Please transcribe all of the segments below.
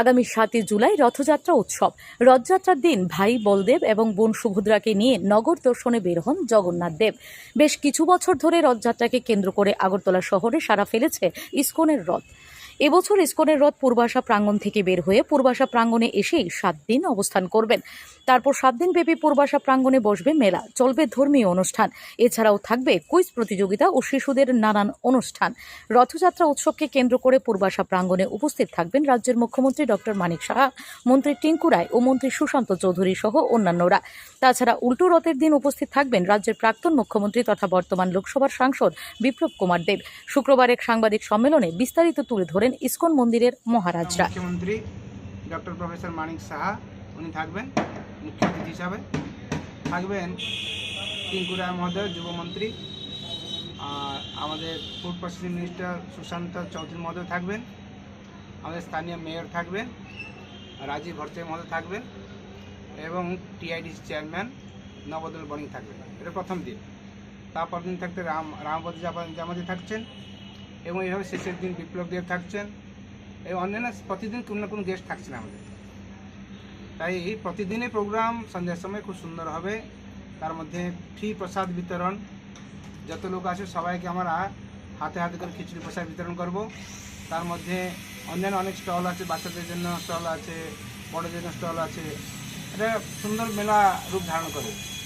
আগামী সাতই জুলাই রথযাত্রা উৎসব। রথযাত্রার দিন ভাই বলদেব এবং বোন সুভদ্রাকে নিয়ে নগর দর্শনে বের হন জগন্নাথ দেব। বেশ কিছু বছর ধরে রথযাত্রাকে কেন্দ্র করে আগরতলা শহরে সারা ফেলেছে ইস্কনের রথ। এবছর ইস্কনের রথ পূর্বাশা প্রাঙ্গণ থেকে বের হয়ে পূর্বাশা প্রাঙ্গণে এসেই সাত দিন অবস্থান করবেন। তারপর সাত দিন ব্যাপী পূর্বাশা প্রাঙ্গণে বসবে মেলা, চলবে ধর্মীয় অনুষ্ঠান। এছাড়াও থাকবে কুইজ প্রতিযোগিতা ও শিশুদের নানান অনুষ্ঠান। রথযাত্রা উৎসবকে কেন্দ্র করে পূর্বাশা প্রাঙ্গণে উপস্থিত থাকবেন রাজ্যের মুখ্যমন্ত্রী ডক্টর মানিক সাহা, মন্ত্রী টিঙ্কু রায় ও মন্ত্রী সুশান্ত চৌধুরী সহ অন্যান্যরা। তাছাড়া উল্টো রথের দিন উপস্থিত থাকবেন রাজ্যের প্রাক্তন মুখ্যমন্ত্রী তথা বর্তমান লোকসভার সাংসদ বিপ্লব কুমার দেব। শুক্রবার এক সাংবাদিক সম্মেলনে বিস্তারিত তুলে ধরেন ইসকন মন্দিরের মহারাজরা। মুখ্যমন্ত্রী ডক্টর প্রফেসর মানিক সাহা, উনি থাকবেন মুখ্য অতিথি হিসাবে। থাকবেন টিঙ্কু রায় মহোদয় যুবমন্ত্রী আর আমাদের food processing minister Sushanta Chowdhury মহোদয় থাকবেন, আমাদের স্থানীয় মেয়র থাকবেন, রাজীব ভট্টাচার্য মহোদয় থাকবেন, এবং টিআইডিসি চেয়ারম্যান নবদল বণিক থাকবেন। এটা প্রথম দিন। তারপর দিন থাকতে রাম রামপতি জামাতি থাকছেন। এবং এইভাবে শেষের দিন বিপ্লব দেব থাকছেন। এবং অন্যান্য প্রতিদিন কোনো না কোনো গেস্ট থাকছেন আমাদের। তাই এই প্রতিদিনের প্রোগ্রাম সন্ধ্যার সময় খুব সুন্দর হবে। তার মধ্যে ফ্রি প্রসাদ বিতরণ। যত লোক আছে সবাইকে আমরা হাতে হাতে করে খিচুড়ি প্রসাদ বিতরণ করব। তার মধ্যে অন্যান্য অনেক স্টল আছে, বাচ্চাদের জন্য স্টল আছে, বড়দের জন্য স্টল আছে। এটা সুন্দর মেলা রূপ ধারণ করে।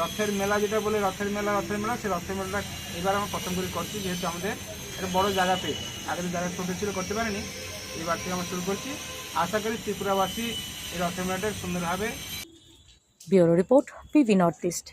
রথের মেলা যেটা বলে রথের মেলা রথের মেলা, সেই রথের মেলাটা এবার আমরা প্রথম করে করছি, যেহেতু আমাদের একটা বড় জায়গা পেয়ে। আগের জায়গা ছোটো ছিল, করতে পারেনি। এবার থেকে আমরা শুরু করছি। আশা করি ত্রিপুরাবাসী এই রথের মেলাটা সুন্দরভাবে bureau report PV north east.